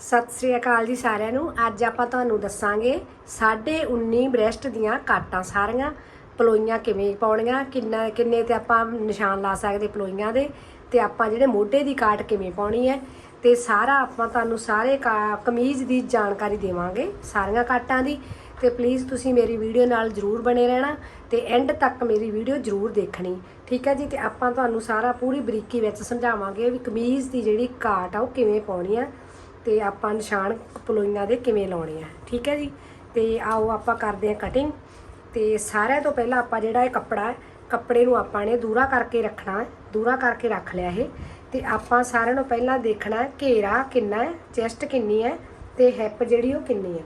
ਸਤਿ ਸ੍ਰੀ ਅਕਾਲ ਜੀ ਸਾਰਿਆਂ ਨੂੰ। ਅੱਜ ਆਪਾਂ ਤੁਹਾਨੂੰ ਦੱਸਾਂਗੇ 19.5 ਬ੍ਰੈਸਟ ਦੀਆਂ ਕਾਟਾਂ ਸਾਰੀਆਂ। ਪਲੋਈਆਂ ਕਿਵੇਂ ਪਾਉਣੀਆਂ, ਕਿੰਨਾ ਕਿੰਨੇ ਤੇ ਆਪਾਂ ਨਿਸ਼ਾਨ ਲਾ ਸਕਦੇ ਪਲੋਈਆਂ ਦੇ, ਤੇ ਆਪਾਂ ਜਿਹੜੇ ਮੋਢੇ ਦੀ ਕਾਟ ਕਿਵੇਂ ਪਾਉਣੀ ਹੈ, ਤੇ ਸਾਰਾ ਆਪਾਂ ਤੁਹਾਨੂੰ ਸਾਰੇ ਕਾ- ਕਮੀਜ਼ ਦੀ ਜਾਣਕਾਰੀ ਦੇਵਾਂਗੇ ਸਾਰੀਆਂ ਕਾਟਾਂ ਦੀ। ਤੇ ਪਲੀਜ਼ ਤੁਸੀਂ ਮੇਰੀ ਵੀਡੀਓ ਨਾਲ ਜਰੂਰ ਬਣੇ ਰਹਿਣਾ ਤੇ ਐਂਡ ਤੱਕ ਮੇਰੀ ਵੀਡੀਓ ਜਰੂਰ ਦੇਖਣੀ। ਠੀਕ ਹੈ ਜੀ? ਤੇ ਆਪਾਂ ਤੁਹਾਨੂੰ ਸਾਰਾ ਪੂਰੀ ਬਰੀਕੀ ਵਿੱਚ ਸਮਝਾਵਾਂਗੇ ਵੀ ਕਮੀਜ਼ ਦੀ ਜਿਹੜੀ ਕਾਟ ਆ ਉਹ ਕਿਵੇਂ ਪਾਉਣੀ ਆ। ਤੇ ਆਪਾਂ ਨਿਸ਼ਾਨ ਪਲੋਈਆਂ ਦੇ ਕਿਵੇਂ ਲਾਉਣੇ ਆ, ਠੀਕ ਹੈ ਜੀ? ਤੇ ਆਓ ਆਪਾਂ ਕਰਦੇ ਹਾਂ ਕਟਿੰਗ ਤੇ ਸਾਰਿਆਂ ਤੋਂ ਪਹਿਲਾਂ ਆਪਾਂ ਜਿਹੜਾ ਇਹ ਕੱਪੜਾ ਕੱਪੜੇ ਨੂੰ ਆਪਾਂ ਨੇ ਦੂਰਾ ਕਰਕੇ ਰੱਖਣਾ ਹੈ, ਦੂਰਾ ਕਰਕੇ ਰੱਖ ਲਿਆ ਇਹ। ਤੇ ਆਪਾਂ ਸਾਰਿਆਂ ਨੂੰ ਪਹਿਲਾਂ ਦੇਖਣਾ ਹੈ ਘੇਰਾ ਕਿੰਨਾ ਹੈ, ਚੈਸਟ ਕਿੰਨੀ ਹੈ ਤੇ ਹਿੱਪ ਜਿਹੜੀ ਉਹ ਕਿੰਨੀ ਹੈ।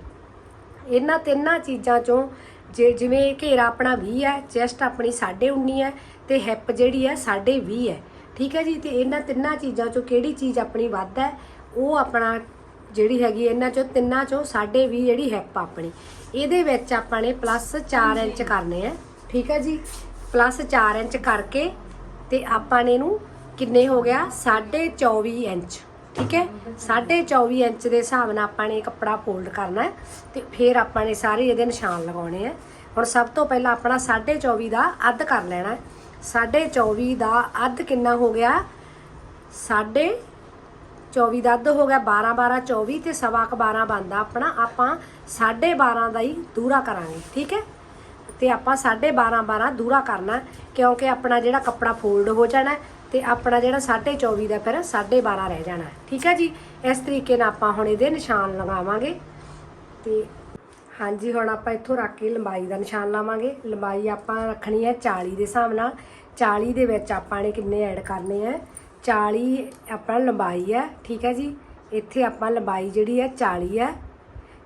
ਇਹਨਾਂ ਤਿੰਨਾਂ ਚੀਜ਼ਾਂ ਚੋਂ ਜੇ ਜਿਵੇਂ ਘੇਰਾ ਆਪਣਾ 20 ਹੈ, ਚੈਸਟ ਆਪਣੀ 19.5 ਹੈ ਤੇ ਹਿੱਪ ਜਿਹੜੀ ਹੈ 20.5 ਹੈ, ਠੀਕ ਹੈ ਜੀ? ਤੇ ਇਹਨਾਂ ਤਿੰਨਾਂ ਚੀਜ਼ਾਂ ਚੋਂ ਕਿਹੜੀ ਚੀਜ਼ ਆਪਣੀ ਵੱਧ ਹੈ ਉਹ ਆਪਣਾ ਜਿਹੜੀ ਹੈਗੀ ਇਹਨਾਂ ਚੋਂ ਤਿੰਨਾਂ ਚੋਂ 20.5 ਜਿਹੜੀ ਹਿੱਪ ਆਪਣੀ। ਇਹਦੇ ਵਿੱਚ ਆਪਾਂ ਨੇ ਪਲੱਸ 4 ਇੰਚ ਕਰਨੇ ਆ। ਠੀਕ ਹੈ ਜੀ? ਪਲੱਸ 4 ਇੰਚ ਕਰਕੇ ਤੇ ਆਪਾਂ ਨੇ ਇਹਨੂੰ ਕਿੰਨੇ ਹੋ ਗਿਆ? 24 ਇੰਚ। ਠੀਕ ਹੈ? 24 ਇੰਚ ਦੇ ਹਿਸਾਬ ਨਾਲ ਆਪਾਂ ਨੇ ਕੱਪੜਾ ਫੋਲਡ ਕਰਨਾ ਹੈ ਤੇ ਫਿਰ ਆਪਾਂ ਨੇ ਸਾਰੇ ਇਹਦੇ ਨਿਸ਼ਾਨ ਲਗਾਉਣੇ ਆ। ਹੁਣ ਸਭ ਤੋਂ ਪਹਿਲਾਂ ਆਪਣਾ 24 ਦਾ ਅੱਧ ਕਰ ਲੈਣਾ ਹੈ। 24 ਦਾ ਅੱਧ ਕਿੰਨਾ ਹੋ ਗਿਆ? 24 ਦਾ ਅੱਧ ਹੋ ਗਿਆ 12 12 24 ਤੇ ਸਵਾ ਕ 12 ਬਣਦਾ। ਆਪਣਾ ਆਪਾਂ 12.5 ਦਾ ਹੀ ਦੂਰਾ ਕਰਾਂਗੇ, ਠੀਕ ਹੈ? ਤੇ ਆਪਾਂ 12.5 12 ਦੂਰਾ ਕਰਨਾ ਕਿਉਂਕਿ ਆਪਣਾ ਜਿਹੜਾ ਕੱਪੜਾ ਫੋਲਡ ਹੋ ਜਾਣਾ ਹੈ ਤੇ ਆਪਣਾ ਜਿਹੜਾ 24 ਦਾ ਫਿਰ 12.5 ਰਹਿ ਜਾਣਾ ਠੀਕ ਹੈ ਜੀ? ਇਸ ਤਰੀਕੇ ਨਾਲ ਆਪਾਂ ਹੁਣ ਇਹਦੇ ਨਿਸ਼ਾਨ ਲਗਾਵਾਂਗੇ। ਤੇ ਹਾਂਜੀ, ਹੁਣ ਆਪਾਂ ਇੱਥੋਂ ਰੱਖ ਕੇ ਲੰਬਾਈ ਦਾ ਨਿਸ਼ਾਨ ਲਾਵਾਂਗੇ। ਲੰਬਾਈ ਆਪਾਂ ਰੱਖਣੀ ਹੈ 40 ਦੇ ਹਿਸਾਬ ਨਾਲ। 40 ਦੇ ਵਿੱਚ ਆਪਾਂ ਨੇ ਕਿੰਨੇ ਐਡ ਕਰਨੇ ਆ 40 ਆਪਣਾ ਲੰਬਾਈ ਹੈ, ਠੀਕ ਹੈ ਜੀ? ਇੱਥੇ ਆਪਾਂ ਲੰਬਾਈ ਜਿਹੜੀ ਹੈ 40 ਹੈ।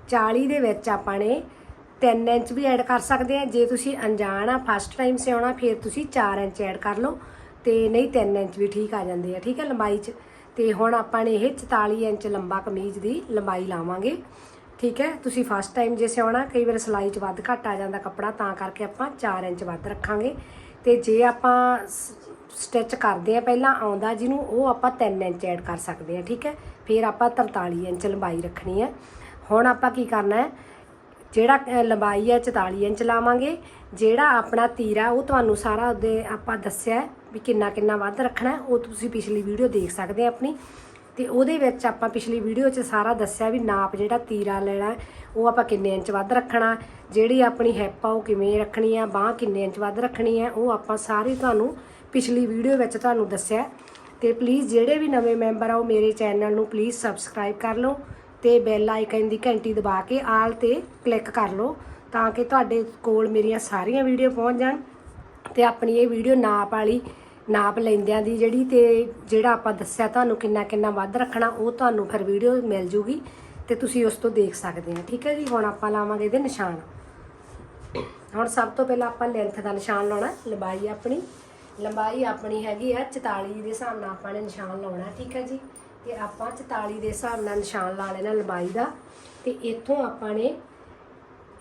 40 ਦੇ ਵਿੱਚ ਆਪਾਂ ਨੇ 3 ਇੰਚ ਵੀ ਐਡ ਕਰ ਸਕਦੇ ਆ ਜੇ ਤੁਸੀਂ ਅਣਜਾਣ ਆ ਫਸਟ ਟਾਈਮ ਸਿਆਉਣਾ ਫਿਰ ਤੁਸੀਂ 4 ਇੰਚ ਐਡ ਕਰ ਲਓ ਤੇ ਨਹੀਂ 3 ਇੰਚ ਵੀ ਠੀਕ ਆ ਜਾਂਦੇ ਆ, ਠੀਕ ਹੈ ਲੰਬਾਈ 'ਚ। ਤੇ ਹੁਣ ਆਪਾਂ ਨੇ ਇਹ 44 ਇੰਚ ਲੰਬਾ ਕਮੀਜ਼ ਦੀ ਲੰਬਾਈ ਲਾਵਾਂਗੇ, ਠੀਕ ਹੈ? ਤੁਸੀਂ ਫਸਟ ਟਾਈਮ ਜੇ ਸਿਆਉਣਾ ਕਈ ਵਾਰ ਸਿਲਾਈ 'ਚ ਵੱਧ ਘੱਟ ਆ ਜਾਂਦਾ ਕੱਪੜਾ, ਤਾਂ ਕਰਕੇ ਆਪਾਂ 4 ਇੰਚ ਵੱਧ ਰੱਖਾਂਗੇ। ਤੇ ਜੇ ਆਪਾਂ ਸਟਿਚ ਕਰਦੇ ਆ, ਪਹਿਲਾਂ ਆਉਂਦਾ ਜਿਹਨੂੰ, ਉਹ ਆਪਾਂ 3 ਇੰਚ ਐਡ ਕਰ ਸਕਦੇ ਆ, ਠੀਕ ਹੈ? ਫਿਰ ਆਪਾਂ 43 ਇੰਚ ਲੰਬਾਈ ਰੱਖਣੀ ਹੈ। ਹੁਣ ਆਪਾਂ ਕੀ ਕਰਨਾ ਹੈ? ਜਿਹੜਾ ਲੰਬਾਈ ਹੈ 44 ਇੰਚ ਲਾਵਾਂਗੇ। ਜਿਹੜਾ ਆਪਣਾ ਤੀਰਾ, ਉਹ ਤੁਹਾਨੂੰ ਸਾਰਾ ਉਹਦੇ ਆਪਾਂ ਦੱਸਿਆ ਵੀ ਕਿੰਨਾ ਕਿੰਨਾ ਵੱਧ ਰੱਖਣਾ ਉਹ ਤੁਸੀਂ ਪਿਛਲੀ ਵੀਡੀਓ ਦੇਖ ਸਕਦੇ ਆ ਆਪਣੀ। ਤੇ ਉਹਦੇ ਵਿੱਚ ਆਪਾਂ ਪਿਛਲੀ ਵੀਡੀਓ 'ਚ ਸਾਰਾ ਦੱਸਿਆ ਵੀ ਨਾਪ ਜਿਹੜਾ ਤੀਰਾ ਲੈਣਾ, ਉਹ ਆਪਾਂ ਕਿੰਨੇ ਇੰਚ ਵੱਧ ਰੱਖਣਾ, ਜਿਹੜੀ ਆਪਣੀ ਹਿੱਪ ਆ ਉਹ ਕਿਵੇਂ ਰੱਖਣੀ ਆ, ਬਾਹ ਕਿੰਨੇ ਇੰਚ ਵੱਧ ਰੱਖਣੀ ਹੈ ਉਹ ਆਪਾਂ ਸਾਰੇ ਤੁਹਾਨੂੰ ਪਿਛਲੀ ਵੀਡੀਓ ਵਿੱਚ ਤੁਹਾਨੂੰ ਦੱਸਿਆ। ਤੇ ਪਲੀਜ਼ ਜਿਹੜੇ ਵੀ ਨਵੇਂ ਮੈਂਬਰ ਆ ਉਹ ਮੇਰੇ ਚੈਨਲ ਨੂੰ ਪਲੀਜ਼ ਸਬਸਕ੍ਰਾਈਬ ਕਰ ਲਓ ਤੇ ਬੈਲ ਆਈਕਨ ਦੀ ਘੰਟੀ ਦਬਾ ਕੇ ਆਲ ਤੇ ਕਲਿੱਕ ਕਰ ਲਓ ਤਾਂ ਕਿ ਤੁਹਾਡੇ ਕੋਲ ਮੇਰੀਆਂ ਸਾਰੀਆਂ ਵੀਡੀਓ ਪਹੁੰਚ ਜਾਣ ਤੇ ਆਪਣੀ ਇਹ ਵੀਡੀਓ ਨਾਪ ਵਾਲੀ ਨਾਪ ਲੈਂਦਿਆਂ ਦੀ ਜਿਹੜੀ ਤੇ ਜਿਹੜਾ ਆਪਾਂ ਦੱਸਿਆ ਤੁਹਾਨੂੰ ਕਿੰਨਾ ਕਿੰਨਾ ਵੱਧ ਰੱਖਣਾ, ਉਹ ਤੁਹਾਨੂੰ ਫਿਰ ਵੀਡੀਓ ਮਿਲ ਜੂਗੀ ਤੇ ਤੁਸੀਂ ਉਸ ਤੋਂ ਦੇਖ ਸਕਦੇ ਆ। ਠੀਕ ਹੈ ਜੀ? ਹੁਣ ਆਪਾਂ ਲਾਵਾਂਗੇ ਇਹਦੇ ਨਿਸ਼ਾਨ। ਹੁਣ ਸਭ ਤੋਂ ਪਹਿਲਾਂ ਆਪਾਂ ਲੈਂਥ ਦਾ ਨਿਸ਼ਾਨ ਲਾਉਣਾ, ਲੰਬਾਈ ਆਪਣੀ। ਲੰਬਾਈ ਆਪਣੀ ਹੈਗੀ ਆ 44 ਦੇ ਹਿਸਾਬ ਨਾਲ ਆਪਾਂ ਨੇ ਨਿਸ਼ਾਨ ਲਾਉਣਾ, ਠੀਕ ਹੈ ਜੀ? ਤੇ ਆਪਾਂ 44 ਦੇ ਹਿਸਾਬ ਨਾਲ ਨਿਸ਼ਾਨ ਲਾ ਲੈਣਾ ਲੰਬਾਈ ਦਾ। ਤੇ ਇੱਥੋਂ ਆਪਾਂ ਨੇ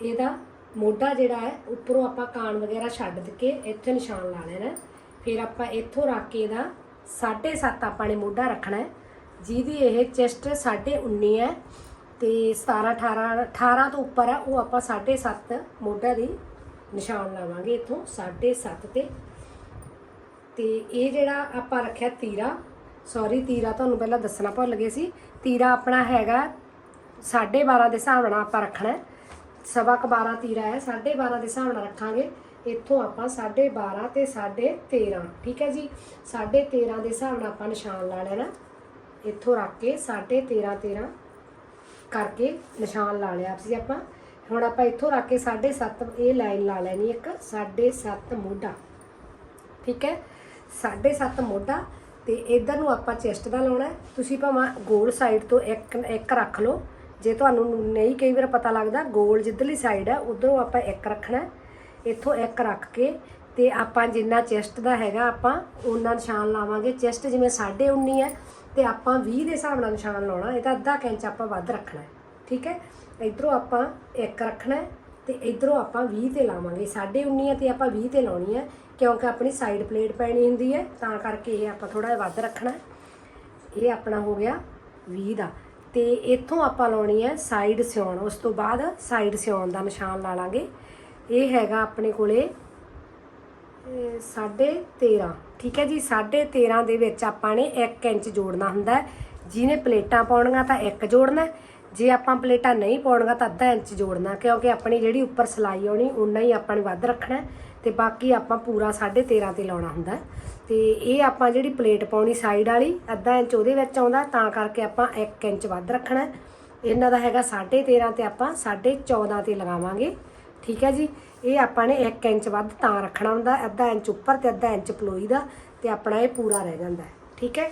ਇਹਦਾ ਮੋਢਾ ਜਿਹੜਾ ਹੈ, ਉੱਪਰੋਂ ਆਪਾਂ ਕਾਨ ਵਗੈਰਾ ਛੱਡ ਕੇ ਇੱਥੇ ਨਿਸ਼ਾਨ ਲਾ ਲੈਣਾ। ਫਿਰ ਆਪਾਂ ਇੱਥੋਂ ਰੱਖ ਕੇ ਇਹਦਾ 7.5 ਆਪਾਂ ਨੇ ਮੋਢਾ ਰੱਖਣਾ ਹੈ। ਜਿਹਦੀ ਇਹ ਚੈਸਟ 19 ਹੈ ਤੇ 17 18 18 ਤੋਂ ਉੱਪਰ ਹੈ ਉਹ ਆਪਾਂ 7.5 ਮੋਢਾ ਦੀ ਨਿਸ਼ਾਨ ਲਾਵਾਂਗੇ ਇੱਥੋਂ 7.5 ਤੇ। ਤੇ ਇਹ ਜਿਹੜਾ ਆਪਾਂ ਰੱਖਿਆ ਤੀਰਾ ਸੌਰੀ ਤੀਰਾ ਤੁਹਾਨੂੰ ਪਹਿਲਾਂ ਦੱਸਣਾ ਭੁੱਲ ਗਏ ਸੀ। ਤੀਰਾ ਆਪਣਾ ਹੈਗਾ 12.5 ਦੇ ਹਿਸਾਬ ਨਾਲ ਆਪਾਂ ਰੱਖਣਾ ਸਵਾ ਕ 12 ਤੀਰਾ ਹੈ 12.5 ਦੇ ਹਿਸਾਬ ਨਾਲ ਰੱਖਾਂਗੇ। ਇੱਥੋਂ ਆਪਾਂ 12.5 ਤੇ 13.5 ਠੀਕ ਹੈ ਜੀ? 13.5 ਦੇ ਹਿਸਾਬ ਨਾਲ ਆਪਾਂ ਨਿਸ਼ਾਨ ਲਾ ਲੈਣਾ। ਇੱਥੋਂ ਰੱਖ ਕੇ 13.5 13 ਕਰਕੇ ਨਿਸ਼ਾਨ ਲਾ ਲਿਆ ਸੀ ਆਪਾਂ। ਹੁਣ ਆਪਾਂ ਇੱਥੋਂ ਰੱਖ ਕੇ 7.5 ਇਹ ਲਾਈਨ ਲਾ ਲੈਣੀ ਇੱਕ 7.5 ਮੋਢਾ, ਠੀਕ ਹੈ? 7.5 ਮੋਢਾ ਤੇ ਇਧਰ ਨੂੰ ਆਪਾਂ ਚੈਸਟ ਦਾ ਲਾਉਣਾ ਤੁਸੀਂ ਭਾਵੇਂ ਗੋਲ ਸਾਈਡ ਤੋਂ ਇੱਕ ਇੱਕ ਰੱਖ ਲਓ। ਜੇ ਤੁਹਾਨੂੰ ਨਹੀਂ ਕਈ ਵਾਰ ਪਤਾ ਲੱਗਦਾ, ਗੋਲ ਜਿੱਧਰਲੀ ਸਾਈਡ ਹੈ, ਉਧਰੋਂ ਆਪਾਂ ਇੱਕ ਰੱਖਣਾ ਇੱਥੋਂ ਇੱਕ ਰੱਖ ਕੇ ਤੇ ਆਪਾਂ ਜਿੰਨਾ ਚੈਸਟ ਦਾ ਹੈਗਾ, ਆਪਾਂ ਉਹਨਾਂ ਨਿਸ਼ਾਨ ਲਾਵਾਂਗੇ। ਚੈਸਟ ਜਿਵੇਂ 19.5 ਹੈ ਤੇ ਆਪਾਂ 20 ਦੇ ਹਿਸਾਬ ਨਾਲ ਨਿਸ਼ਾਨ ਲਾਉਣਾ, ਇਹਦਾ ਅੱਧਾ ਕੈਂਚ ਆਪਾਂ ਵੱਧ ਰੱਖਣਾ ਹੈ, ਠੀਕ ਹੈ? ਇਧਰੋਂ ਆਪਾਂ ਇੱਕ ਰੱਖਣਾ ਹੈ ਤੇ ਇਧਰੋਂ ਆਪਾਂ 20 ਤੇ ਲਾਵਾਂਗੇ। 19.5 ਹੈ ਤੇ ਆਪਾਂ 20 ਤੇ ਲਾਉਣੀ ਹੈ, ਕਿਉਂਕਿ ਆਪਣੀ ਸਾਈਡ ਪਲੇਟ ਪੈਣੀ ਹੁੰਦੀ ਹੈ, ਤਾਂ ਕਰਕੇ ਇਹ ਆਪਾਂ ਥੋੜਾ ਜਿਹਾ ਵੱਧ ਰੱਖਣਾ ਹੈ। ਇਹ ਆਪਣਾ ਹੋ ਗਿਆ 20 ਦਾ। ਤੇ ਇੱਥੋਂ ਆਪਾਂ ਲਾਉਣੀ ਹੈ ਸਾਈਡ ਸਿਉਣ, ਉਸ ਤੋਂ ਬਾਅਦ ਸਾਈਡ ਸਿਉਣ ਦਾ ਨਿਸ਼ਾਨ ਲਾ ਲਾਂਗੇ। ਇਹ ਹੈਗਾ ਆਪਣੇ ਕੋਲੇ ਇਹ ਸਾਢੇ 13 ਠੀਕ ਹੈ ਜੀ, ਸਾਢੇ 13 ਦੇ ਵਿੱਚ ਆਪਾਂ ਨੇ 1 ਇੰਚ ਜੋੜਨਾ ਹੁੰਦਾ ਜਿਹਨੇ ਪਲੇਟਾਂ ਪਾਉਣੀਆਂ ਤਾਂ 1 ਜੋੜਨਾ ਜੇ ਆਪਾਂ ਪਲੇਟਾਂ ਨਹੀਂ ਪਾਉਣੀਆਂ ਤਾਂ ਅੱਧਾ ਇੰਚ ਜੋੜਨਾ ਕਿਉਂਕਿ ਆਪਣੀ ਜਿਹੜੀ ਉੱਪਰ ਸਲਾਈ ਆਉਣੀ ਉਨਾ ਹੀ ਆਪਾਂ ਨੇ ਵੱਧ ਰੱਖਣਾ ਹੈ। ਤੇ ਬਾਕੀ ਆਪਾਂ ਪੂਰਾ ਸਾਢੇ 13 ਤੇ ਲਾਉਣਾ ਹੁੰਦਾ ਹੈ। ਤੇ ਇਹ ਆਪਾਂ ਜਿਹੜੀ ਪਲੇਟ ਪਾਉਣੀ ਸਾਈਡ ਵਾਲੀ, ਅੱਧਾ ਇੰਚ ਉਹਦੇ ਵਿੱਚ ਆਉਂਦਾ ਤਾਂ ਕਰਕੇ ਆਪਾਂ 1 ਇੰਚ ਵੱਧ ਰੱਖਣਾ ਇਹਨਾਂ ਦਾ ਹੈਗਾ ਸਾਢੇ 13 ਤੇ ਆਪਾਂ ਸਾਢੇ 14 ਤੇ ਲਗਾਵਾਂਗੇ। ਠੀਕ ਹੈ ਜੀ? ਇਹ ਆਪਾਂ ਨੇ 1 ਇੰਚ ਵੱਧ ਤਾਂ ਰੱਖਣਾ ਹੁੰਦਾ, ਅੱਧਾ ਇੰਚ ਉੱਪਰ ਤੇ ਅੱਧਾ ਇੰਚ ਪਲੋਈ ਦਾ ਤੇ ਆਪਣਾ ਇਹ ਪੂਰਾ ਰਹਿ ਜਾਂਦਾ ਠੀਕ ਹੈ?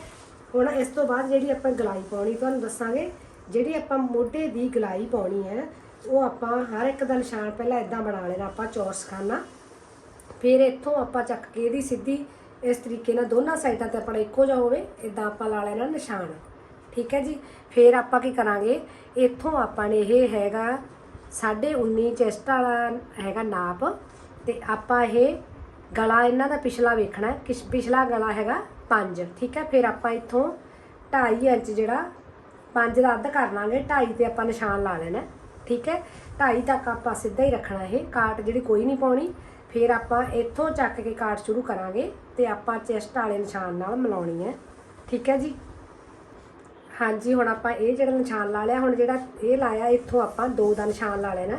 ਹੁਣ ਇਸ ਤੋਂ ਬਾਅਦ ਜਿਹੜੀ ਆਪਾਂ ਗਲਾਈ ਪਾਉਣੀ, ਤੁਹਾਨੂੰ ਦੱਸਾਂਗੇ, ਜਿਹੜੀ ਆਪਾਂ ਮੋਢੇ ਦੀ ਗਲਾਈ ਪਾਉਣੀ ਹੈ, ਉਹ ਆਪਾਂ ਹਰ ਇੱਕ ਦਾ ਨਿਸ਼ਾਨ ਪਹਿਲਾਂ ਇਦਾਂ ਬਣਾ ਲੈਣਾ, ਆਪਾਂ ਚੌਰਸ ਖਾਨਾ। ਫਿਰ ਇੱਥੋਂ ਆਪਾਂ ਚੱਕ ਕੇ ਇਹਦੀ ਸਿੱਧੀ ਇਸ ਤਰੀਕੇ ਨਾਲ ਦੋਨਾਂ ਸਾਈਡਾਂ ਤੇ ਆਪਣਾ ਇੱਕੋ ਜਿਹਾ ਹੋਵੇ, ਇਦਾਂ ਆਪਾਂ ਲਾ ਲੈਣਾ ਨਿਸ਼ਾਨ। ਠੀਕ ਹੈ ਜੀ? ਫਿਰ ਆਪਾਂ ਕੀ ਕਰਾਂਗੇ? ਇੱਥੋਂ ਆਪਾਂ ਨੇ ਇਹ ਹੈਗਾ 19.5 ਚੈਸਟ ਵਾਲਾ ਹੈਗਾ ਨਾਪ ਤੇ ਆਪਾਂ ਇਹ ਗਲਾ ਇਹਨਾਂ ਦਾ ਪਿਛਲਾ ਵੇਖਣਾ ਕਿ ਪਿਛਲਾ ਗਲਾ ਹੈਗਾ 5 ਠੀਕ ਹੈ, ਫਿਰ ਆਪਾਂ ਇੱਥੋਂ 2.5 ਇੰਚ ਜਿਹੜਾ 5 ਦਾ ਅੱਧ ਕਰ ਲਾਂਗੇ 2.5 ਤੇ ਆਪਾਂ ਨਿਸ਼ਾਨ ਲਾ ਲੈਣਾ ਠੀਕ ਹੈ 2.5 ਤੱਕ ਆਪਾਂ ਸਿੱਧਾ ਹੀ ਰੱਖਣਾ ਇਹ, ਕਾਟ ਜਿਹੜੀ ਕੋਈ ਨਹੀਂ ਪਾਉਣੀ। ਫਿਰ ਆਪਾਂ ਇੱਥੋਂ ਚੱਕ ਕੇ ਕਾਟ ਸ਼ੁਰੂ ਕਰਾਂਗੇ ਤੇ ਆਪਾਂ ਚੈਸਟ ਵਾਲੇ ਨਿਸ਼ਾਨ ਨਾਲ ਮਿਲਾਉਣੀ ਹੈ। ਠੀਕ ਹੈ ਜੀ। ਹਾਂਜੀ, ਹੁਣ ਆਪਾਂ ਇਹ ਜਿਹੜਾ ਨਿਸ਼ਾਨ ਲਾ ਲਿਆ, ਹੁਣ ਜਿਹੜਾ ਇਹ ਲਾਇਆ, ਇੱਥੋਂ ਆਪਾਂ 2 ਦਾ ਨਿਸ਼ਾਨ ਲਾ ਲੈਣਾ।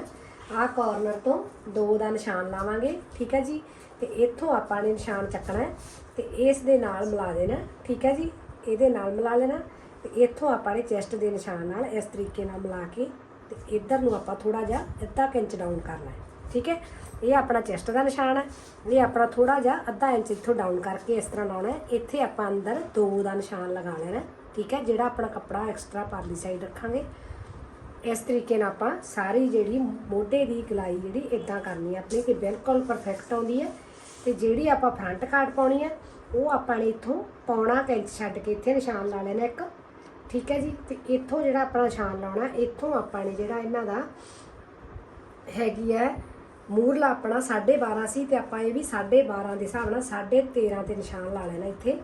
ਆਹ ਕਾਰਨਰ ਤੋਂ 2 ਦਾ ਨਿਸ਼ਾਨ ਲਾਵਾਂਗੇ, ਠੀਕ ਹੈ ਜੀ? ਤੇ ਇੱਥੋਂ ਆਪਾਂ ਨੇ ਨਿਸ਼ਾਨ ਚੱਕਣਾ ਹੈ, ਤੇ ਇਸ ਦੇ ਨਾਲ ਮਿਲਾ ਦੇਣਾ, ਠੀਕ ਹੈ ਜੀ? ਇਹਦੇ ਨਾਲ ਮਿਲਾ ਲੈਣਾ, ਤੇ ਇੱਥੋਂ ਆਪਾਂ ਨੇ ਚੈਸਟ ਦੇ ਨਿਸ਼ਾਨ ਨਾਲ ਇਸ ਤਰੀਕੇ ਨਾਲ ਮਿਲਾ ਕੇ, ਤੇ ਇੱਧਰ ਨੂੰ ਆਪਾਂ ਥੋੜਾ ਜਿਹਾ ਅੱਧਾ ਕੁ ਇੰਚ ਡਾਊਨ ਕਰਨਾ ਠੀਕ ਹੈ? ਇਹ ਆਪਣਾ ਚੈਸਟ ਦਾ ਨਿਸ਼ਾਨ ਹੈ, ਇਹ ਆਪਣਾ ਥੋੜਾ ਜਿਹਾ ਅੱਧਾ ਇੰਚ ਇੱਥੋਂ ਡਾਊਨ ਕਰਕੇ ਇਸ ਤਰ੍ਹਾਂ ਲਾਉਣਾ ਇੱਥੇ ਆਪਾਂ ਅੰਦਰ 2 ਦਾ ਨਿਸ਼ਾਨ ਲਗਾ ਲੈਣਾ ਠੀਕ ਹੈ, ਜਿਹੜਾ ਆਪਣਾ ਕੱਪੜਾ ਐਕਸਟਰਾ ਪਰਲੀ ਸਾਈਡ ਰੱਖਾਂਗੇ। ਇਸ ਤਰੀਕੇ ਨਾਲ ਆਪਾਂ ਸਾਰੀ ਜਿਹੜੀ ਮੋਢੇ ਦੀ ਗਲਾਈ ਜਿਹੜੀ ਇਦਾਂ ਕਰਨੀ ਹੈ ਆਪਣੀ, ਕਿ ਬਿਲਕੁਲ ਪਰਫੈਕਟ ਆਉਂਦੀ ਹੈ। ਤੇ ਜਿਹੜੀ ਆਪਾਂ ਫਰੰਟ ਕਾਟ ਪਾਉਣੀ ਹੈ, ਉਹ ਆਪਾਂ ਨੇ ਇੱਥੋਂ ਪੌਣਾ ਕੁ ਇੰਚ ਛੱਡ ਕੇ, ਇੱਥੇ ਨਿਸ਼ਾਨ ਲਾ ਲੈਣਾ ਇੱਕ। ਠੀਕ ਹੈ ਜੀ, ਤੇ ਇੱਥੋਂ ਜਿਹੜਾ ਆਪਣਾ ਨਿਸ਼ਾਨ ਲਾਉਣਾ, ਇੱਥੋਂ ਆਪਾਂ ਨੇ ਜਿਹੜਾ ਇਹਨਾਂ ਦਾ ਹੈਗੀ ਹੈ, ਮੂਰਲਾ ਆਪਣਾ 12.5 ਸੀ, ਤੇ ਆਪਾਂ ਇਹ ਵੀ 12.5 ਦੇ ਹਿਸਾਬ ਨਾਲ 13.5 ਤੇ ਨਿਸ਼ਾਨ ਲਾ ਲੈਣਾ ਇੱਥੇ।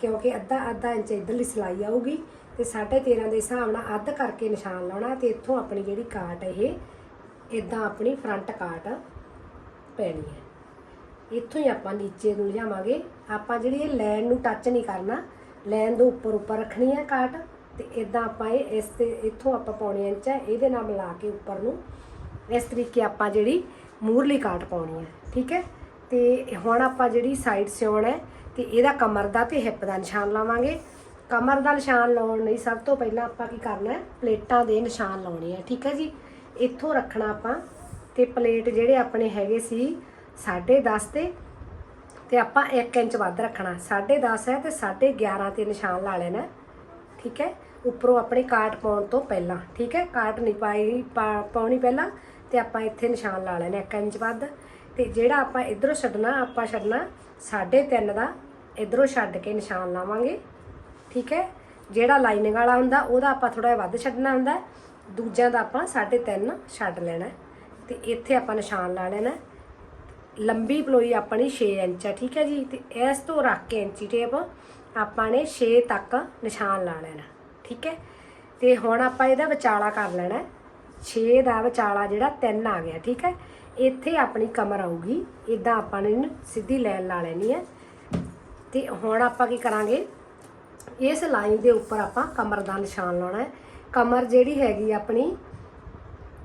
ਕਿਉਂਕਿ ਅੱਧਾ ਅੱਧਾ ਇੰਚ ਇਧਰਲੀ ਸਲਾਈ ਆਊਗੀ ਤੇ 13.5 ਦੇ ਹਿਸਾਬ ਨਾਲ ਅੱਧ ਕਰਕੇ ਨਿਸ਼ਾਨ ਲਾਉਣਾ ਤੇ ਇੱਥੋਂ ਆਪਣੀ ਜਿਹੜੀ ਕਾਟ ਇਹ ਇਦਾਂ ਆਪਣੀ ਫਰੰਟ ਕਾਟ ਪੈਣੀ ਹੈ। ਇੱਥੋਂ ਹੀ ਆਪਾਂ ਨੀਚੇ ਨੂੰ ਲਿਜਾਵਾਂਗੇ। ਆਪਾਂ ਜਿਹੜੀ ਇਹ ਲਾਈਨ ਨੂੰ ਟੱਚ ਨਹੀਂ ਕਰਨਾ, ਲਾਈਨ ਦੇ ਉੱਪਰ ਉੱਪਰ ਰੱਖਣੀ ਹੈ ਕਾਟ ਤੇ ਇਦਾਂ ਆਪਾਂ ਇਹ ਇਸ ਤੇ ਇੱਥੋਂ ਆਪਾਂ ਪੌਣੀ ਇੰਚ ਹੈ, ਇਹਦੇ ਨਾਲ ਮਿਲਾ ਕੇ ਉੱਪਰ ਨੂੰ ਇਸ ਤਰੀਕੇ ਆਪਾਂ ਜਿਹੜੀ ਮੂਰਲੀ ਕਾਟ ਪਾਉਣੀ ਹੈ, ਠੀਕ ਹੈ? ਤੇ ਹੁਣ ਆਪਾਂ ਜਿਹੜੀ ਸਾਈਡ ਸਿਉਣ ਹੈ ਤੇ ਇਹਦਾ ਕਮਰ ਦਾ ਤੇ ਹਿੱਪ ਦਾ ਨਿਸ਼ਾਨ ਲਾਵਾਂਗੇ। ਕਮਰ ਦਾ ਨਿਸ਼ਾਨ ਲਾਉਣ ਲਈ ਸਭ ਤੋਂ ਪਹਿਲਾਂ ਆਪਾਂ ਕੀ ਕਰਨਾ ਹੈ? ਪਲੇਟਾਂ ਦੇ ਨਿਸ਼ਾਨ ਲਾਉਣੇ ਆ, ਠੀਕ ਹੈ ਜੀ? ਇੱਥੋਂ ਰੱਖਣਾ ਆਪਾਂ ਤੇ ਪਲੇਟ ਜਿਹੜੇ ਆਪਣੇ ਹੈਗੇ ਸੀ 10.5 ਤੇ ਤੇ ਆਪਾਂ 1 ਇੰਚ ਵੱਧ ਰੱਖਣਾ। 10.5 ਹੈ ਤੇ 11.5 ਤੇ ਨਿਸ਼ਾਨ ਲਾ ਲੈਣਾ ਠੀਕ ਹੈ? ਉੱਪਰੋਂ ਆਪਣੇ ਕਾਟ ਪਾਉਣ ਤੋਂ ਪਹਿਲਾਂ, ਠੀਕ ਹੈ? ਕਾਟ ਨਹੀਂ ਪਾਈ ਪਾਉਣੀ ਪਹਿਲਾਂ ਤੇ ਆਪਾਂ ਇੱਥੇ ਨਿਸ਼ਾਨ ਲਾ ਲੈਣਾ 1 ਇੰਚ ਵੱਧ। ਤੇ ਜਿਹੜਾ ਆਪਾਂ ਇਧਰੋਂ ਛੱਡਣਾ, ਆਪਾਂ ਛੱਡਣਾ 3.5 ਦਾ ਇਧਰੋਂ ਛੱਡ ਕੇ ਨਿਸ਼ਾਨ ਲਾਵਾਂਗੇ, ਠੀਕ ਹੈ? ਜਿਹੜਾ ਲਾਈਨਿੰਗ ਵਾਲਾ ਹੁੰਦਾ, ਉਹਦਾ ਆਪਾਂ ਥੋੜਾ ਜਿਹਾ ਵੱਧ ਛੱਡਣਾ ਹੁੰਦਾ ਦੂਜਿਆਂ ਦਾ ਆਪਾਂ 3.5 ਛੱਡ ਲੈਣਾ ਹੈ। ਤੇ ਇੱਥੇ ਆਪਾਂ ਨਿਸ਼ਾਨ ਲਾ ਲੈਣਾ ਲੰਬੀ ਪਲੋਈ ਆਪਣੀ 6 ਇੰਚ ਹੈ, ਠੀਕ ਹੈ ਜੀ? ਤੇ ਇਸ ਤੋਂ ਰੱਖ ਕੇ ਇੰਚੀ ਟੇਪ ਆਪਾਂ ਨੇ 6 ਤੱਕ ਨਿਸ਼ਾਨ ਲਾ ਲੈਣਾ, ਠੀਕ ਹੈ? ਤੇ ਹੁਣ ਆਪਾਂ ਇਹਦਾ ਵਿਚਾਲਾ ਕਰ ਲੈਣਾ 6 ਦਾ ਵਿਚਾਲਾ ਜਿਹੜਾ 3 ਆ ਗਿਆ, ਠੀਕ ਹੈ? ਇੱਥੇ ਆਪਣੀ ਕਮਰ ਆਊਗੀ। ਇਦਾਂ ਆਪਾਂ ਨੇ ਇਹਨੂੰ ਸਿੱਧੀ ਲਾਈਨ ਲਾ ਲੈਣੀ ਹੈ। ਤੇ ਹੁਣ ਆਪਾਂ ਕੀ ਕਰਾਂਗੇ? ਇਸ ਲਾਈਨ ਦੇ ਉੱਪਰ ਆਪਾਂ ਕਮਰ ਦਾ ਨਿਸ਼ਾਨ ਲਾਉਣਾ ਹੈ। ਕਮਰ ਜਿਹੜੀ ਹੈਗੀ ਆਪਣੀ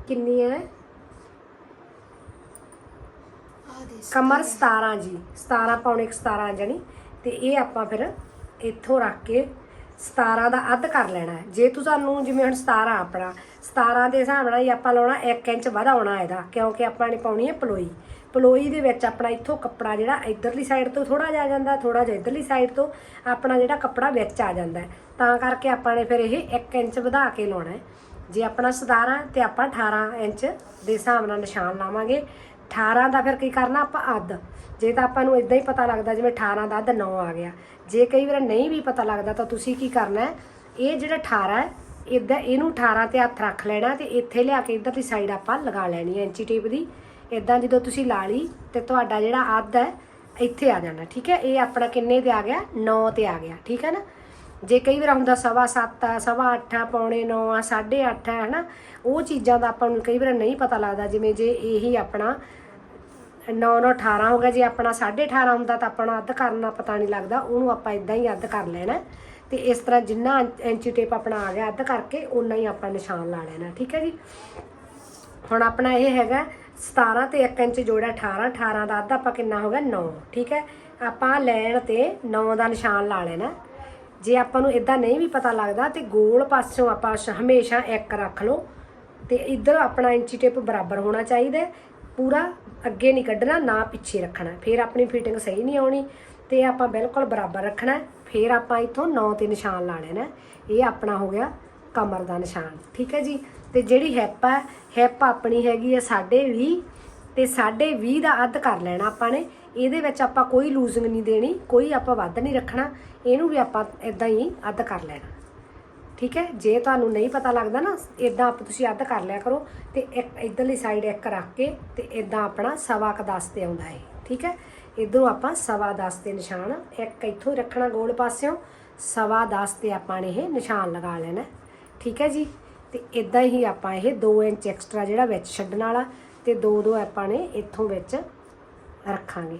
ਕਿੰਨੀ ਹੈ? ਕਮਰ 17 ਜੀ। 17 ਪੌਣੇ ਕੁ 17 ਜਣੀ। ਤੇ ਇਹ ਆਪਾਂ ਫਿਰ ਇੱਥੋਂ ਰੱਖ ਕੇ 17 ਦਾ ਅੱਧ ਕਰ ਲੈਣਾ ਹੈ। ਜੇ ਤੁਹਾਨੂੰ ਜਿਵੇਂ ਹੁਣ 17 ਆਪਣਾ 17 ਦੇ ਹਿਸਾਬ ਨਾਲ ਹੀ ਆਪਾਂ ਲਾਉਣਾ 1 ਇੰਚ ਵਧਾਉਣਾ ਇਹਦਾ, ਕਿਉਂਕਿ ਆਪਾਂ ਨੇ ਪਾਉਣੀ ਹੈ ਪਲੋਈ। ਪਲੋਈ ਦੇ ਵਿੱਚ ਆਪਣਾ ਇੱਥੋਂ ਕੱਪੜਾ ਜਿਹੜਾ ਇਧਰਲੀ ਸਾਈਡ ਤੋਂ ਥੋੜਾ ਜਿਹਾ ਆ ਜਾਂਦਾ ਥੋੜਾ ਜਿਹਾ ਇਧਰਲੀ ਸਾਈਡ ਤੋਂ ਆਪਣਾ ਜਿਹੜਾ ਕੱਪੜਾ ਵਿੱਚ ਆ ਜਾਂਦਾ ਤਾਂ ਕਰਕੇ ਆਪਾਂ ਨੇ ਫਿਰ ਇਹ 1 ਇੰਚ ਵਧਾ ਕੇ ਲਾਉਣਾ ਹੈ। ਜੇ ਆਪਣਾ 17 ਤੇ ਆਪਾਂ 18 ਇੰਚ ਦੇ ਹਿਸਾਬ ਨਾਲ ਨਿਸ਼ਾਨ ਲਾਵਾਂਗੇ। 18 ਦਾ ਫਿਰ ਕੀ ਕਰਨਾ ਆਪਾਂ ਅੱਧ। ਜੇ ਤਾਂ ਆਪਾਂ ਨੂੰ ਇਦਾਂ ਹੀ ਪਤਾ ਲੱਗਦਾ ਜਿਵੇਂ 18 ਦਾ ਅੱਧ 9 ਆ ਗਿਆ। ਜੇ ਕਈ ਵਾਰ ਨਹੀਂ ਵੀ ਪਤਾ ਲੱਗਦਾ ਤਾਂ ਤੁਸੀਂ ਕੀ ਕਰਨਾ ਇਹ ਜਿਹੜਾ 18 ਹੈ ਇਦਾਂ ਇਹਨੂੰ 18 ਤੇ ਹੱਥ ਰੱਖ ਲੈਣਾ ਤੇ ਇੱਥੇ ਲਿਆ ਕੇ ਇਧਰਲੀ ਸਾਈਡ ਆਪਾਂ ਲਗਾ ਲੈਣੀ ਹੈ ਇੰਚੀ ਟੇਪ ਦੀ। ਇਦਾਂ ਜਦੋਂ ਤੁਸੀਂ ਲਾ ਲਈ ਤੇ ਤੁਹਾਡਾ ਜਿਹੜਾ ਅੱਧ ਹੈ, ਇੱਥੇ ਆ ਜਾਣਾ, ਠੀਕ ਹੈ? ਇਹ ਆਪਣਾ ਕਿੰਨੇ ਤੇ ਆ ਗਿਆ? 9 ਤੇ ਆ ਗਿਆ, ਠੀਕ ਹੈ ਨਾ? ਜੇ ਕਈ ਵਾਰ ਹੁੰਦਾ ਸਵਾ 7 ਆ, ਸਵਾ 8 ਆ, ਪੌਣੇ 9 ਆ 8:30 ਆ, ਹਨਾ? ਉਹ ਚੀਜ਼ਾਂ ਦਾ ਆਪਾਂ ਨੂੰ ਕਈ ਵਾਰ ਨਹੀਂ ਪਤਾ ਲੱਗਦਾ, ਜਿਵੇਂ ਜੇ ਇਹੀ ਆਪਣਾ 9 9 18 ਹੋ ਗਿਆ, ਜੇ ਆਪਣਾ 18.5 ਹੁੰਦਾ ਤਾਂ ਆਪਣਾ ਅੱਧ ਕਰਨਾ ਪਤਾ ਨਹੀਂ ਲੱਗਦਾ, ਉਹਨੂੰ ਆਪਾਂ ਇਦਾਂ ਹੀ ਅੱਧ ਕਰ ਲੈਣਾ। ਤੇ ਇਸ ਤਰ੍ਹਾਂ ਜਿੰਨਾ ਇੰਚੀ ਟੇਪ ਆਪਣਾ ਆ ਗਿਆ ਅੱਧ ਕਰਕੇ ਉਨਾ ਹੀ ਆਪਾਂ ਨਿਸ਼ਾਨ ਲਾ ਲੈਣਾ, ਠੀਕ ਹੈ ਜੀ? ਹੁਣ ਆਪਣਾ ਇਹ ਹੈਗਾ 17 ਤੇ 1 ਇੰਚ ਜੋੜਾ 18 18 ਦਾ ਅੱਧ ਆਪਾਂ ਕਿੰਨਾ ਹੋ ਗਿਆ? 9 ਠੀਕ ਹੈ? ਆਪਾਂ ਲੈਣ ਤੇ 9 ਦਾ ਨਿਸ਼ਾਨ ਲਾ ਲੈਣਾ। ਜੇ ਆਪਾਂ ਨੂੰ ਇਦਾਂ ਨਹੀਂ ਵੀ ਪਤਾ ਲੱਗਦਾ ਤੇ ਗੋਲ ਪਾਸਿਓਂ ਆਪਾਂ ਸ਼- ਹਮੇਸ਼ਾ 1 ਰੱਖ ਲਓ। ਤੇ ਇੱਧਰ ਆਪਣਾ ਇੰਚੀ ਟੇਪ ਬਰਾਬਰ ਹੋਣਾ ਚਾਹੀਦਾ ਪੂਰਾ ਅੱਗੇ ਨਹੀਂ ਕੱਢਣਾ, ਨਾ ਪਿੱਛੇ ਰੱਖਣਾ। ਫਿਰ ਆਪਣੀ ਫਿਟਿੰਗ ਸਹੀ ਨਹੀਂ ਆਉਣੀ ਤੇ ਆਪਾਂ ਬਿਲਕੁਲ ਬਰਾਬਰ ਰੱਖਣਾ ਫਿਰ ਆਪਾਂ ਇੱਥੋਂ 9 ਤੇ ਨਿਸ਼ਾਨ ਲਾ ਲੈਣਾ ਇਹ ਆਪਣਾ ਹੋ ਗਿਆ ਕਮਰ ਦਾ ਨਿਸ਼ਾਨ। ਠੀਕ ਹੈ ਜੀ? ਤੇ ਜਿਹੜੀ ਹਿੱਪ ਹੈ ਹਿੱਪ ਆਪਣੀ ਹੈਗੀ ਹੈ 20 ਤੇ 20 ਦਾ ਅੱਧ ਕਰ ਲੈਣਾ ਆਪਾਂ ਨੇ। ਇਹਦੇ ਵਿੱਚ ਆਪਾਂ ਕੋਈ ਲੂਜ਼ਿੰਗ ਨਹੀਂ ਦੇਣੀ, ਕੋਈ ਆਪਾਂ ਵੱਧ ਨਹੀਂ ਰੱਖਣਾ। ਇਹਨੂੰ ਵੀ ਆਪਾਂ ਇਦਾਂ ਹੀ ਅੱਧ ਕਰ ਲੈਣਾ। ਠੀਕ ਹੈ? ਜੇ ਤੁਹਾਨੂੰ ਨਹੀਂ ਪਤਾ ਲੱਗਦਾ ਨਾ ਇਦਾਂ ਆਪ ਤੁਸੀਂ ਅੱਧ ਕਰ ਲਿਆ ਕਰੋ ਤੇ ਇੱਕ ਇਧਰਲੀ ਸਾਈਡ ਇੱਕ ਰੱਖ ਕੇ ਤੇ ਇਦਾਂ ਆਪਣਾ ਸਵਾ ਕ 10 ਤੇ ਆਉਂਦਾ ਹੈ ਠੀਕ ਹੈ? ਇਧਰੋਂ ਆਪਾਂ ਸਵਾ 10 ਤੇ ਨਿਸ਼ਾਨ, ਇੱਕ ਇੱਥੋਂ ਹੀ ਰੱਖਣਾ ਗੋਲ ਪਾਸਿਓਂ। ਸਵਾ 10 ਤੇ ਆਪਾਂ ਨੇ ਇਹ ਨਿਸ਼ਾਨ ਲਗਾ ਲੈਣਾ। ਠੀਕ ਹੈ ਜੀ? ਤੇ ਇਦਾਂ ਹੀ ਆਪਾਂ ਇਹ 2 ਇੰਚ ਐਕਸਟਰਾ ਜਿਹੜਾ ਵਿੱਚ ਛੱਡਣ ਵਾਲਾ ਤੇ ਦੋ ਦੋ ਆਪਾਂ ਨੇ ਇੱਥੋਂ ਵਿੱਚ ਰੱਖਾਂਗੇ।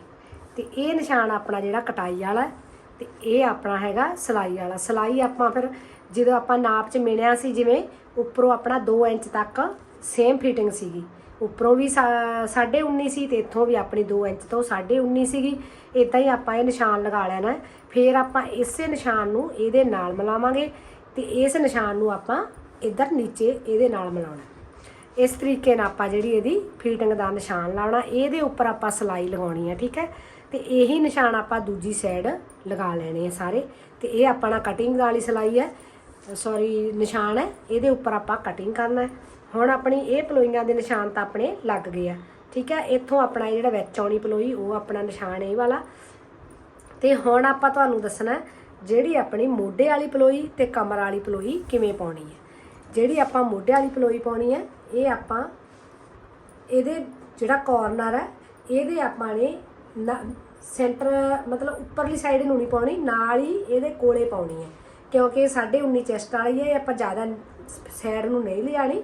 ਤੇ ਇਹ ਨਿਸ਼ਾਨ ਆਪਣਾ ਜਿਹੜਾ ਕਟਾਈ ਵਾਲਾ ਹੈ ਤੇ ਇਹ ਆਪਣਾ ਹੈਗਾ ਸਲਾਈ ਵਾਲਾ। ਸਲਾਈ ਆਪਾਂ ਫਿਰ ਜਦੋਂ ਆਪਾਂ ਨਾਪ 'ਚ ਮਿਣਿਆ ਸੀ ਜਿਵੇਂ ਉੱਪਰੋਂ ਆਪਣਾ 2 ਇੰਚ ਤੱਕ ਸੇਮ ਫਿਟਿੰਗ ਸੀਗੀ। ਉੱਪਰੋਂ ਵੀ 19.5 ਸੀ ਤੇ ਇੱਥੋਂ ਵੀ ਆਪਣੀ 2 ਇੰਚ ਤੋਂ 19.5 ਸੀਗੀ। ਇਦਾਂ ਹੀ ਆਪਾਂ ਇਹ ਨਿਸ਼ਾਨ ਲਗਾ ਲੈਣਾ। ਫਿਰ ਆਪਾਂ ਇਸੇ ਨਿਸ਼ਾਨ ਨੂੰ ਇਹਦੇ ਨਾਲ ਮਿਲਾਵਾਂਗੇ ਤੇ ਇਸ ਨਿਸ਼ਾਨ ਨੂੰ ਆਪਾਂ ਇੱਧਰ ਨੀਚੇ ਇਹਦੇ ਨਾਲ ਮਿਲਾਉਣਾ। ਇਸ ਤਰੀਕੇ ਨਾਲ ਆਪਾਂ ਜਿਹੜੀ ਇਹਦੀ ਫਿਟਿੰਗ ਦਾ ਨਿਸ਼ਾਨ ਲਾਉਣਾ, ਇਹਦੇ ਉੱਪਰ ਆਪਾਂ ਸਲਾਈ ਲਗਾਉਣੀ ਹੈ ਠੀਕ ਹੈ? ਤੇ ਇਹੀ ਨਿਸ਼ਾਨ ਆਪਾਂ ਦੂਜੀ ਸਾਈਡ ਲਗਾ ਲੈਣੇ ਆ ਸਾਰੇ। ਤੇ ਇਹ ਆਪਣਾ ਕਟਿੰਗ ਵਾਲੀ ਸਲਾਈ ਹੈ ਸੌਰੀ ਨਿਸ਼ਾਨ ਹੈ, ਇਹਦੇ ਉੱਪਰ ਆਪਾਂ ਕਟਿੰਗ ਕਰਨਾ ਹੈ। ਹੁਣ ਆਪਣੀ ਇਹ ਪਲੋਈਆਂ ਦੇ ਨਿਸ਼ਾਨ ਤਾਂ ਆਪਣੇ ਲੱਗ ਗਏ ਆ, ਠੀਕ ਹੈ? ਇੱਥੋਂ ਆਪਣਾ ਜਿਹੜਾ ਵਿੱਚ ਆਉਣੀ ਪਲੋਈ, ਉਹ ਆਪਣਾ ਨਿਸ਼ਾਨ ਇਹ ਵਾਲਾ। ਤੇ ਹੁਣ ਆਪਾਂ ਤੁਹਾਨੂੰ ਦੱਸਣਾ ਜਿਹੜੀ ਆਪਣੀ ਮੋਢੇ ਵਾਲੀ ਪਲੋਈ ਤੇ ਕਮਰ ਵਾਲੀ ਪਲੋਈ ਕਿਵੇਂ ਪਾਉਣੀ ਹੈ। ਜਿਹੜੀ ਆਪਾਂ ਮੋਢੇ ਵਾਲੀ ਪਲੋਈ ਪਾਉਣੀ ਹੈ, ਇਹ ਆਪਾਂ ਇਹਦੇ ਜਿਹੜਾ ਕਾਰਨਰ ਹੈ, ਇਹਦੇ ਆਪਾਂ ਨੇ ਸੈਂਟਰ ਮਤਲਬ ਉੱਪਰਲੀ ਸਾਈਡ ਨੂੰ ਨਹੀਂ ਪਾਉਣੀ, ਨਾਲ ਹੀ ਇਹਦੇ ਕੋਲੇ ਪਾਉਣੀ ਹੈ। ਕਿਉਂਕਿ ਇਹ 19.5 ਚੈਸਟ ਵਾਲੀ ਹੈ, ਇਹ ਆਪਾਂ ਜ਼ਿਆਦਾ ਸਾਈਡ ਨੂੰ ਨਹੀਂ ਲਿਆਣੀ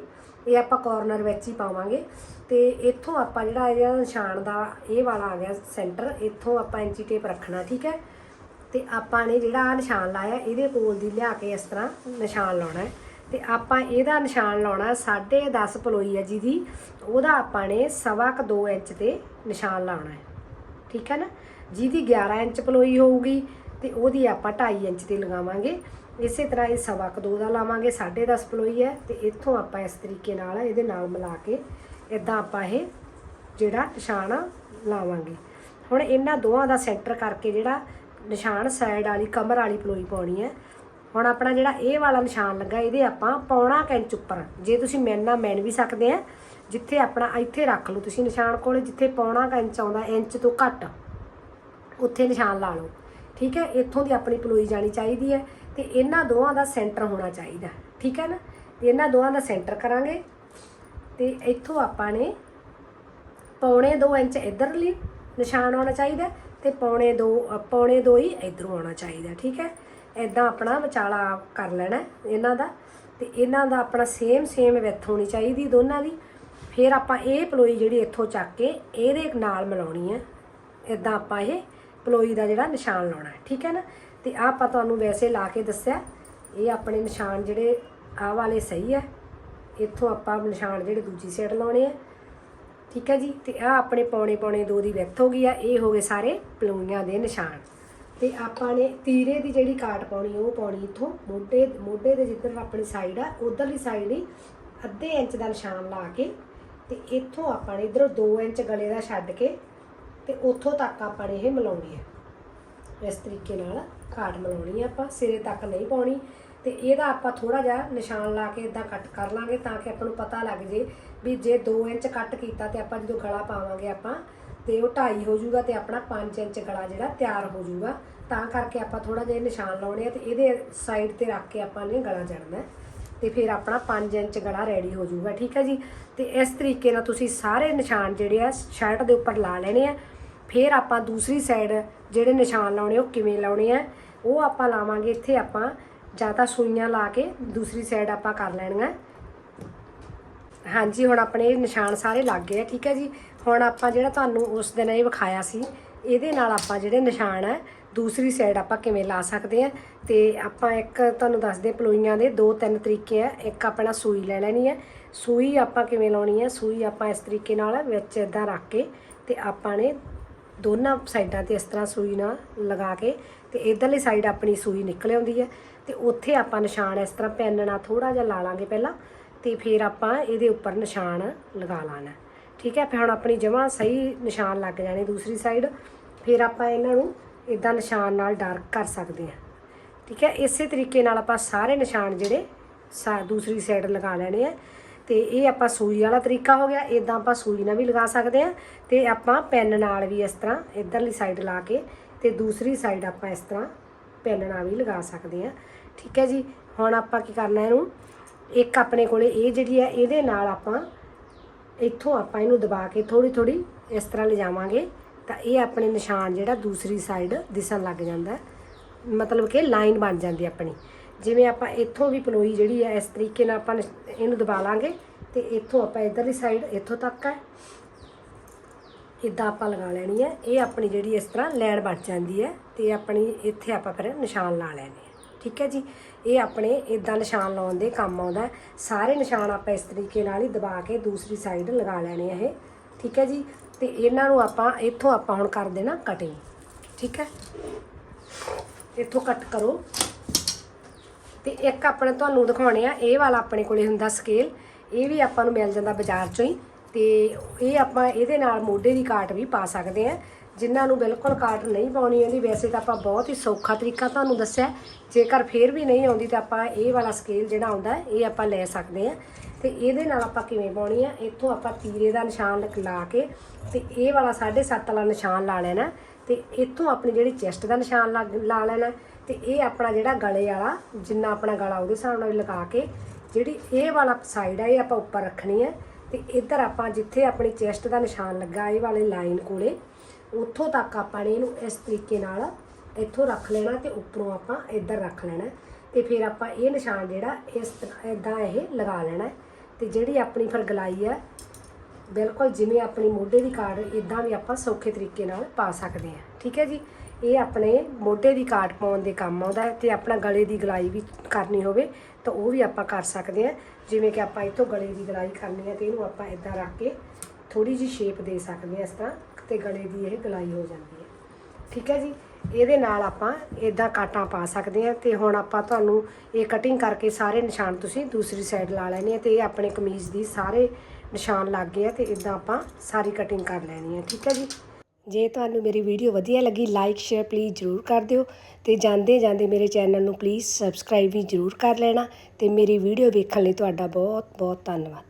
ਇਹ ਆਪਾਂ ਕਾਰਨਰ ਵਿੱਚ ਹੀ ਪਾਵਾਂਗੇ। ਤੇ ਇੱਥੋਂ ਆਪਾਂ ਜਿਹੜਾ ਇਹਦਾ ਨਿਸ਼ਾਨ ਦਾ, ਇਹ ਵਾਲਾ ਆ ਗਿਆ ਸੈਂਟਰ ਇੱਥੋਂ ਆਪਾਂ ਇੰਚੀ ਟੇਪ ਰੱਖਣਾ, ਠੀਕ ਹੈ? ਤੇ ਆਪਾਂ ਨੇ ਜਿਹੜਾ ਨਿਸ਼ਾਨ ਲਾਇਆ, ਇਹਦੇ ਕੋਲ ਦੀ ਲਿਆ ਕੇ ਇਸ ਤਰ੍ਹਾਂ ਨਿਸ਼ਾਨ ਲਾਉਣਾ ਹੈ। ਤੇ ਆਪਾਂ ਇਹਦਾ ਨਿਸ਼ਾਨ ਲਾਉਣਾ 10.5 ਪਲੋਈ ਹੈ ਜਿਹਦੀ, ਉਹਦਾ ਆਪਾਂ ਨੇ ਸਵਾ ਕ 2 ਇੰਚ ਤੇ ਨਿਸ਼ਾਨ ਲਾਉਣਾ ਹੈ। ਠੀਕ ਹੈ ਨਾ? ਜਿਹਦੀ 11 ਇੰਚ ਪਲੋਈ ਹੋਊਗੀ ਤੇ ਉਹਦੀ ਆਪਾਂ 2.5 ਇੰਚ ਤੇ ਲਗਾਵਾਂਗੇ। ਇਸੇ ਤਰ੍ਹਾਂ ਇਹ ਸਵਾ ਕ 2 ਦਾ ਲਾਵਾਂਗੇ 10.5 ਪਲੋਈ ਹੈ ਤੇ ਇੱਥੋਂ ਆਪਾਂ ਇਸ ਤਰੀਕੇ ਨਾਲ ਇਹਦੇ ਨਾਲ ਮਿਲਾ ਕੇ ਇਦਾਂ ਆਪਾਂ ਇਹ ਜਿਹੜਾ ਨਿਸ਼ਾਨ ਆ, ਲਾਵਾਂਗੇ। ਹੁਣ ਇਹਨਾਂ ਦੋਵਾਂ ਦਾ ਸੈਂਟਰ ਕਰਕੇ ਜਿਹੜਾ ਨਿਸ਼ਾਨ ਸਾਈਡ ਵਾਲੀ ਕਮਰ ਵਾਲੀ ਪਲੋਈ ਪਾਉਣੀ ਹੈ ਹੁਣ ਆਪਣਾ ਜਿਹੜਾ ਇਹ ਵਾਲਾ ਨਿਸ਼ਾਨ ਲੱਗਾ, ਇਹਦੇ ਆਪਾਂ ਪੌਣਾ ਕੁ ਇੰਚ ਉੱਪਰ। ਜੇ ਤੁਸੀਂ ਮੈਨਾ ਮੈਨ ਵੀ ਸਕਦੇ ਆ, ਜਿੱਥੇ ਆਪਣਾ ਇੱਥੇ ਰੱਖ ਲਓ ਤੁਸੀਂ ਨਿਸ਼ਾਨ ਕੋਲੇ, ਜਿੱਥੇ ਪੌਣਾ ਕੁ ਇੰਚ ਆਉਂਦਾ, ਇੰਚ ਤੋਂ ਘੱਟ, ਉੱਥੇ ਨਿਸ਼ਾਨ ਲਾ ਲਓ। ਠੀਕ ਹੈ? ਇੱਥੋਂ ਦੀ ਆਪਣੀ ਪਲੋਈ ਜਾਣੀ ਚਾਹੀਦੀ ਹੈ ਤੇ ਇਹਨਾਂ ਦੋਵਾਂ ਦਾ ਸੈਂਟਰ ਹੋਣਾ ਚਾਹੀਦਾ। ਠੀਕ ਹੈ ਨਾ? ਤੇ ਇਹਨਾਂ ਦੋਵਾਂ ਦਾ ਸੈਂਟਰ ਕਰਾਂਗੇ ਤੇ ਇੱਥੋਂ ਆਪਾਂ ਨੇ ਪੌਣੇ 2 ਇੰਚ ਇਧਰਲੀ ਨਿਸ਼ਾਨ ਆਉਣਾ ਚਾਹੀਦਾ ਤੇ ਪੌਣੇ 2 ਪੌਣੇ 2 ਹੀ ਇਧਰੋਂ ਆਉਣਾ ਚਾਹੀਦਾ। ਠੀਕ ਹੈ? ਇਦਾਂ ਆਪਣਾ ਵਿਚਾਲਾ ਕਰ ਲੈਣਾ ਇਹਨਾਂ ਦਾ ਤੇ ਇਹਨਾਂ ਦਾ ਆਪਣਾ ਸੇਮ ਸੇਮ ਵਿੱਥ ਹੋਣੀ ਚਾਹੀਦੀ ਦੋਨਾਂ ਦੀ। ਫਿਰ ਆਪਾਂ ਇਹ ਪਲੋਈ ਜਿਹੜੀ ਇੱਥੋਂ ਚੱਕ ਕੇ ਇਹਦੇ ਨਾਲ ਮਿਲਾਉਣੀ ਹੈ। ਇਦਾਂ ਆਪਾਂ ਇਹ ਪਲੋਈ ਦਾ ਜਿਹੜਾ ਨਿਸ਼ਾਨ ਲਾਉਣਾ ਠੀਕ ਹੈ ਨਾ? ਤੇ ਆਹ ਆਪਾਂ ਤੁਹਾਨੂੰ ਵੈਸੇ ਲਾ ਕੇ ਦੱਸਿਆ, ਇਹ ਆਪਣੇ ਨਿਸ਼ਾਨ ਜਿਹੜੇ ਆਹ ਵਾਲੇ ਸਹੀ ਹੈ। ਇੱਥੋਂ ਆਪਾਂ ਨਿਸ਼ਾਨ ਜਿਹੜੇ ਦੂਜੀ ਸਾਈਡ ਲਾਉਣੇ ਆ ਠੀਕ ਹੈ ਜੀ? ਤੇ ਆਹ ਆਪਣੇ ਪੌਣੇ ਪੌਣੇ ਦੋ ਦੀ ਵਿੱਥ ਹੋ ਗਈ ਆ, ਇਹ ਹੋ ਗਏ ਸਾਰੇ ਪਲੋਈਆਂ ਦੇ ਨਿਸ਼ਾਨ। ਤੇ ਆਪਾਂ ਨੇ ਤੀਰੇ ਦੀ ਜਿਹੜੀ ਕਾਟ ਪਾਉਣੀ ਉਹ ਪਾਉਣੀ ਇੱਥੋਂ। ਮੋਢੇ ਮੋਢੇ ਦੇ ਜਿੱਧਰ ਆਪਣੀ ਸਾਈਡ ਆ, ਉਧਰਲੀ ਸਾਈਡ ਹੀ ਅੱਧੇ ਇੰਚ ਦਾ ਨਿਸ਼ਾਨ ਲਾ ਕੇ ਤੇ ਇੱਥੋਂ ਆਪਾਂ ਨੇ ਇਧਰੋਂ 2 ਇੰਚ ਗਲੇ ਦਾ ਛੱਡ ਕੇ ਤੇ ਉੱਥੋਂ ਤੱਕ ਆਪਾਂ ਨੇ ਇਹ ਮਿਲਾਉਣੀ ਹੈ ਇਸ ਤਰੀਕੇ ਨਾਲ ਕਾਟ ਮਿਲਾਉਣੀ ਹੈ ਆਪਾਂ, ਸਿਰੇ ਤੱਕ ਨਹੀਂ ਪਾਉਣੀ ਤੇ ਇਹਦਾ ਆਪਾਂ ਥੋੜਾ ਜਿਹਾ ਨਿਸ਼ਾਨ ਲਾ ਕੇ ਇਦਾਂ ਕੱਟ ਕਰ ਲਾਂਗੇ ਤਾਂ ਕਿ ਆਪਾਂ ਨੂੰ ਪਤਾ ਲੱਗ ਜੇ ਵੀ ਜੇ 2 ਇੰਚ ਕੱਟ ਕੀਤਾ ਤੇ ਆਪਾਂ ਜਦੋਂ ਗਲਾ ਪਾਵਾਂਗੇ ਆਪਾਂ ਤੇ ਉਹ 2.5 ਹੋ ਜਾਊਗਾ ਤੇ ਆਪਣਾ 5 ਇੰਚ ਗਲਾ ਜਿਹੜਾ ਤਿਆਰ ਹੋ ਜਾਊਗਾ। ਤਾਂ ਕਰਕੇ ਆਪਾਂ ਥੋੜਾ ਜਿਹਾ ਨਿਸ਼ਾਨ ਲਾਉਣੇ ਆ ਤੇ ਇਹਦੇ ਸਾਈਡ ਤੇ ਰੱਖ ਕੇ ਆਪਾਂ ਨੇ ਗਲਾ ਜੜਨਾ ਹੈ। ਤੇ ਫਿਰ ਆਪਣਾ 5 ਇੰਚ ਗਲਾ ਰੈਡੀ ਹੋ ਜਾਊਗਾ, ਠੀਕ ਹੈ ਜੀ? ਤੇ ਇਸ ਤਰੀਕੇ ਨਾਲ ਤੁਸੀਂ ਸਾਰੇ ਨਿਸ਼ਾਨ ਜਿਹੜੇ ਆ ਸ਼ਰਟ ਦੇ ਉੱਪਰ ਲਾ ਲੈਣੇ ਆ। ਫਿਰ ਆਪਾਂ ਦੂਸਰੀ ਸਾਈਡ ਜਿਹੜੇ ਨਿਸ਼ਾਨ ਲਾਉਣੇ ਉਹ ਕਿਵੇਂ ਲਾਉਣੇ ਆ? ਉਹ ਆਪਾਂ ਲਾਵਾਂਗੇ ਇੱਥੇ ਆਪਾਂ ਜਾਂ ਤਾਂ ਸੂਈਆਂ ਲਾ ਕੇ ਦੂਸਰੀ ਸਾਈਡ ਆਪਾਂ ਕਰ ਲੈਣੀਆਂ। ਹਾਂਜੀ, ਹੁਣ ਆਪਣੇ ਨਿਸ਼ਾਨ ਸਾਰੇ ਲੱਗ ਗਏ ਆ, ਠੀਕ ਹੈ ਜੀ? ਹੁਣ ਆਪਾਂ ਜਿਹੜਾ ਤੁਹਾਨੂੰ ਉਸ ਦਿਨ ਇਹ ਵਿਖਾਇਆ ਸੀ, ਇਹਦੇ ਨਾਲ ਆਪਾਂ ਜਿਹੜੇ ਨਿਸ਼ਾਨ ਹੈ ਦੂਸਰੀ ਸਾਈਡ ਆਪਾਂ ਕਿਵੇਂ ਲਾ ਸਕਦੇ ਆ? ਤੇ ਆਪਾਂ ਇੱਕ ਤੁਹਾਨੂੰ ਦੱਸਦੇ ਪਲੋਈਆਂ ਦੇ ਦੋ ਤਿੰਨ ਤਰੀਕੇ ਆ। ਇੱਕ ਆਪਣਾ ਸੂਈ ਲੈ ਲੈਣੀ ਹੈ ਸੂਈ ਆਪਾਂ ਕਿਵੇਂ ਲਾਉਣੀ ਹੈ ਸੂਈ ਆਪਾਂ ਇਸ ਤਰੀਕੇ ਨਾਲ ਵਿੱਚ ਇਦਾਂ ਰੱਖ ਕੇ ਤੇ ਆਪਾਂ ਨੇ ਦੋਨਾਂ ਸਾਈਡਾਂ ਤੇ ਇਸ ਤਰ੍ਹਾਂ ਸੂਈ ਨਾਲ ਲਗਾ ਕੇ ਤੇ ਇਧਰਲੀ ਸਾਈਡ ਆਪਣੀ ਸੂਈ ਨਿਕਲ ਆਉਂਦੀ ਹੈ ਤੇ ਉੱਥੇ ਆਪਾਂ ਨਿਸ਼ਾਨ ਇਸ ਤਰ੍ਹਾਂ ਪੈਨ ਨਾਲ ਥੋੜਾ ਜਿਹਾ ਲਾ ਲਾਂਗੇ ਪਹਿਲਾਂ ਤੇ ਫਿਰ ਆਪਾਂ ਇਹਦੇ ਉੱਪਰ ਨਿਸ਼ਾਨ ਲਗਾ ਲਾਣਾ। ਠੀਕ ਹੈ, ਫਿਰ ਹੁਣ ਆਪਣੀ ਜਮਾ ਸਹੀ ਨਿਸ਼ਾਨ ਲੱਗ ਜਾਣੇ ਦੂਸਰੀ ਸਾਈਡ ਫਿਰ ਆਪਾਂ ਇਹਨਾਂ ਨੂੰ ਇਦਾਂ ਨਿਸ਼ਾਨ ਨਾਲ ਡਾਰਕ ਕਰ ਸਕਦੇ ਹਾਂ। ਠੀਕ ਹੈ, ਇਸੇ ਤਰੀਕੇ ਨਾਲ ਆਪਾਂ ਸਾਰੇ ਨਿਸ਼ਾਨ ਜਿਹੜੇ ਸਾ, ਦੂਸਰੀ ਸਾਈਡ ਲਗਾ ਲੈਣੇ ਆ। ਤੇ ਇਹ ਆਪਾਂ ਸੂਈ ਵਾਲਾ ਤਰੀਕਾ ਹੋ ਗਿਆ। ਇਦਾਂ ਆਪਾਂ ਸੂਈ ਨਾਲ ਵੀ ਲਗਾ ਸਕਦੇ ਆ ਤੇ ਆਪਾਂ ਪੈਨ ਨਾਲ ਵੀ ਇਸ ਤਰ੍ਹਾਂ ਇਧਰਲੀ ਸਾਈਡ ਲਾ ਕੇ ਤੇ ਦੂਸਰੀ ਸਾਈਡ ਆਪਾਂ ਇਸ ਤਰ੍ਹਾਂ ਪੈਨ ਨਾਲ ਵੀ ਲਗਾ ਸਕਦੇ ਆ ਠੀਕ ਹੈ ਜੀ, ਹੁਣ ਆਪਾਂ ਕੀ ਕਰਨਾ ਇਹਨੂੰ? ਇੱਕ ਆਪਣੇ ਕੋਲੇ ਇਹ ਜਿਹੜੀ ਹੈ, ਇਹਦੇ ਨਾਲ ਆਪਾਂ ਇੱਥੋਂ ਆਪਾਂ ਇਹਨੂੰ ਦਬਾ ਕੇ ਥੋੜੀ ਥੋੜੀ ਇਸ ਤਰ੍ਹਾਂ ਲਿਜਾਵਾਂਗੇ। ਤਾਂ ਇਹ ਆਪਣੇ ਨਿਸ਼ਾਨ ਜਿਹੜਾ ਦੂਸਰੀ ਸਾਈਡ ਦਿਸਣ ਲੱਗ ਜਾਂਦਾ ਮਤਲਬ ਕਿ ਲਾਈਨ ਬਣ ਜਾਂਦੀ ਆਪਣੀ। ਜਿਵੇਂ ਆਪਾਂ ਇੱਥੋਂ ਵੀ ਪਲੋਈ ਜਿਹੜੀ ਹੈ, ਇਸ ਤਰੀਕੇ ਨਾਲ ਆਪਾਂ ਨਿਸ਼- ਇਹਨੂੰ ਦਬਾ ਲਾਂਗੇ ਤੇ ਇੱਥੋਂ ਆਪਾਂ ਇਧਰਲੀ ਸਾਈਡ ਇੱਥੋਂ ਤੱਕ ਹੈ। ਇਦਾਂ ਆਪਾਂ ਲਗਾ ਲੈਣੀ ਹੈ। ਇਹ ਆਪਣੀ ਜਿਹੜੀ ਇਸ ਤਰ੍ਹਾਂ ਲੈਣ ਬਣ ਜਾਂਦੀ ਹੈ ਤੇ ਆਪਣੀ ਇੱਥੇ ਆਪਾਂ ਫਿਰ ਨਿਸ਼ਾਨ ਲਾ ਲੈਣੇ ਠੀਕ ਹੈ ਜੀ? ਇਹ ਆਪਣੇ ਇਦਾਂ ਨਿਸ਼ਾਨ ਲਾਉਣ ਦੇ ਕੰਮ ਆਉਂਦਾ ਸਾਰੇ ਨਿਸ਼ਾਨ ਆਪਾਂ ਇਸ ਤਰੀਕੇ ਨਾਲ ਹੀ ਦਬਾ ਕੇ ਦੂਸਰੀ ਸਾਈਡ ਲਗਾ ਲੈਣੇ ਆ ਇਹ। ਠੀਕ ਹੈ ਜੀ? ਤੇ ਇਹਨਾਂ ਨੂੰ ਆਪਾਂ ਇੱਥੋਂ ਆਪਾਂ ਹੁਣ ਕਰ ਦੇਣਾ ਕਟਿੰਗ ਠੀਕ ਹੈ? ਇੱਥੋਂ ਕੱਟ ਕਰੋ। ਤੇ ਇੱਕ ਆਪਣੇ ਤੁਹਾਨੂੰ ਦਿਖਾਉਣੇ ਆ, ਇਹ ਵਾਲਾ ਆਪਣੇ ਕੋਲੇ ਹੁੰਦਾ ਸਕੇਲ ਇਹ ਵੀ ਆਪਾਂ ਨੂੰ ਮਿਲ ਜਾਂਦਾ ਬਾਜ਼ਾਰ ਚੋਂ ਹੀ। ਤੇ ਇਹ ਆਪਾਂ ਇਹਦੇ ਨਾਲ ਮੋਢੇ ਦੀ ਕਾਟ ਵੀ ਪਾ ਸਕਦੇ ਆ। ਜਿਨ੍ਹਾਂ ਨੂੰ ਬਿਲਕੁਲ ਕਾਟ ਨਹੀਂ ਪਾਉਣੀ ਆਉਂਦੀ ਵੈਸੇ ਤਾਂ ਆਪਾਂ ਬਹੁਤ ਹੀ ਸੌਖਾ ਤਰੀਕਾ ਤੁਹਾਨੂੰ ਦੱਸਿਆ। ਜੇਕਰ ਫੇਰ ਵੀ ਨਹੀਂ ਆਉਂਦੀ ਤਾਂ ਆਪਾਂ ਇਹ ਵਾਲਾ ਸਕੇਲ ਜਿਹੜਾ ਆਉਂਦਾ, ਇਹ ਆਪਾਂ ਲੈ ਸਕਦੇ ਆ। ਤੇ ਇਹਦੇ ਨਾਲ ਆਪਾਂ ਕਿਵੇਂ ਪਾਉਣੀ ਆ? ਇੱਥੋਂ ਆਪਾਂ ਤੀਰੇ ਦਾ ਨਿਸ਼ਾਨ ਲਾ ਕੇ ਤੇ ਇਹ ਵਾਲਾ 7.5 ਵਾਲਾ ਨਿਸ਼ਾਨ ਲਾ ਲੈਣਾ। ਤੇ ਇੱਥੋਂ ਆਪਣੀ ਜਿਹੜੀ ਚੈਸਟ ਦਾ ਨਿਸ਼ਾਨ ਲਾ ਲਾ ਲੈਣਾ। ਤੇ ਇਹ ਆਪਣਾ ਜਿਹੜਾ ਗਲੇ ਵਾਲਾ, ਜਿੰਨਾ ਆਪਣਾ ਗਲਾ ਉਹਦੇ ਹਿਸਾਬ ਨਾਲ ਲਗਾ ਕੇ, ਜਿਹੜੀ ਇਹ ਵਾਲਾ ਸਾਈਡ ਆ, ਇਹ ਆਪਾਂ ਉੱਪਰ ਰੱਖਣੀ ਹੈ ਤੇ ਇੱਧਰ ਆਪਾਂ ਜਿੱਥੇ ਆਪਣੀ ਚੈਸਟ ਦਾ ਨਿਸ਼ਾਨ ਲੱਗਾ, ਇਹ ਵਾਲੇ ਲਾਈਨ ਕੋਲੇ, ਉੱਥੋਂ ਤੱਕ ਆਪਾਂ ਨੇ ਇਹਨੂੰ ਇਸ ਤਰੀਕੇ ਨਾਲ ਇੱਥੋਂ ਰੱਖ ਲੈਣਾ ਤੇ ਉੱਪਰੋਂ ਆਪਾਂ ਇੱਧਰ ਰੱਖ ਲੈਣਾ। ਤੇ ਫਿਰ ਆਪਾਂ ਇਹ ਨਿਸ਼ਾਨ ਜਿਹੜਾ ਇਸ ਤਰ੍ਹਾਂ ਇਦਾਂ ਇਹ ਲਗਾ ਲੈਣਾ। ਤੇ ਜਿਹੜੀ ਆਪਣੀ ਫਿਰ ਗਲਾਈ ਹੈ, ਬਿਲਕੁਲ ਜਿਵੇਂ ਆਪਣੀ ਮੋਢੇ ਦੀ ਕਾਰਡ ਇਦਾਂ ਵੀ ਆਪਾਂ ਸੌਖੇ ਤਰੀਕੇ ਨਾਲ ਪਾ ਸਕਦੇ ਹਾਂ। ਠੀਕ ਹੈ ਜੀ? ਇਹ ਆਪਣੇ ਮੋਢੇ ਦੀ ਕਾਟ ਪਾਉਣ ਦੇ ਕੰਮ ਆਉਂਦਾ ਹੈ ਤੇ ਆਪਣਾ ਗਲੇ ਦੀ ਗਲਾਈ ਵੀ ਕਰਨੀ ਹੋਵੇ ਤਾਂ ਉਹ ਵੀ ਆਪਾਂ ਕਰ ਸਕਦੇ ਹਾਂ। ਜਿਵੇਂ ਕਿ ਆਪਾਂ ਇੱਥੋਂ ਗਲੇ ਦੀ ਗਲਾਈ ਕਰਨੀ ਹੈ ਤੇ ਇਹਨੂੰ ਆਪਾਂ ਇਦਾਂ ਰੱਖ ਕੇ ਥੋੜੀ ਜਿਹੀ ਸ਼ੇਪ ਦੇ ਸਕਦੇ ਹਾਂ ਇਸ ਤਰ੍ਹਾਂ ਤੇ ਗਲੇ ਦੀ ਇਹ ਗਲਾਈ ਹੋ ਜਾਂਦੀ ਹੈ। ਠੀਕ ਹੈ ਜੀ? ਇਹਦੇ ਨਾਲ ਆਪਾਂ ਇਦਾਂ ਕਾਟਾਂ ਪਾ ਸਕਦੇ ਹਾਂ ਤੇ ਹੁਣ ਆਪਾਂ ਤੁਹਾਨੂੰ ਇਹ ਕਟਿੰਗ ਕਰਕੇ ਸਾਰੇ ਨਿਸ਼ਾਨ ਤੁਸੀਂ ਦੂਸਰੀ ਸਾਈਡ ਲਾ ਲੈਣੇ ਆ ਤੇ ਇਹ ਆਪਣੇ ਕਮੀਜ਼ ਦੀ ਸਾਰੇ ਨਿਸ਼ਾਨ ਲੱਗ ਗਏ ਆ ਤੇ ਇਦਾਂ ਆਪਾਂ ਸਾਰੀ ਕਟਿੰਗ ਕਰ ਲੈਣੀ ਹੈ ਠੀਕ ਹੈ ਜੀ? ਜੇ ਤੁਹਾਨੂੰ ਮੇਰੀ ਵੀਡੀਓ ਵਧੀਆ ਲੱਗੀ ਲਾਈਕ ਸ਼ੇਅਰ ਪਲੀਜ਼ ਜਰੂਰ ਕਰ ਦਿਓ ਤੇ ਜਾਂਦੇ ਜਾਂਦੇ ਮੇਰੇ ਚੈਨਲ ਨੂੰ ਪਲੀਜ਼ ਸਬਸਕ੍ਰਾਈਬ ਵੀ ਜਰੂਰ ਕਰ ਲੈਣਾ ਤੇ ਮੇਰੀ ਵੀਡੀਓ ਵੇਖਣ ਲਈ ਤੁਹਾਡਾ ਬਹੁਤ ਬਹੁਤ ਧੰਨਵਾਦ।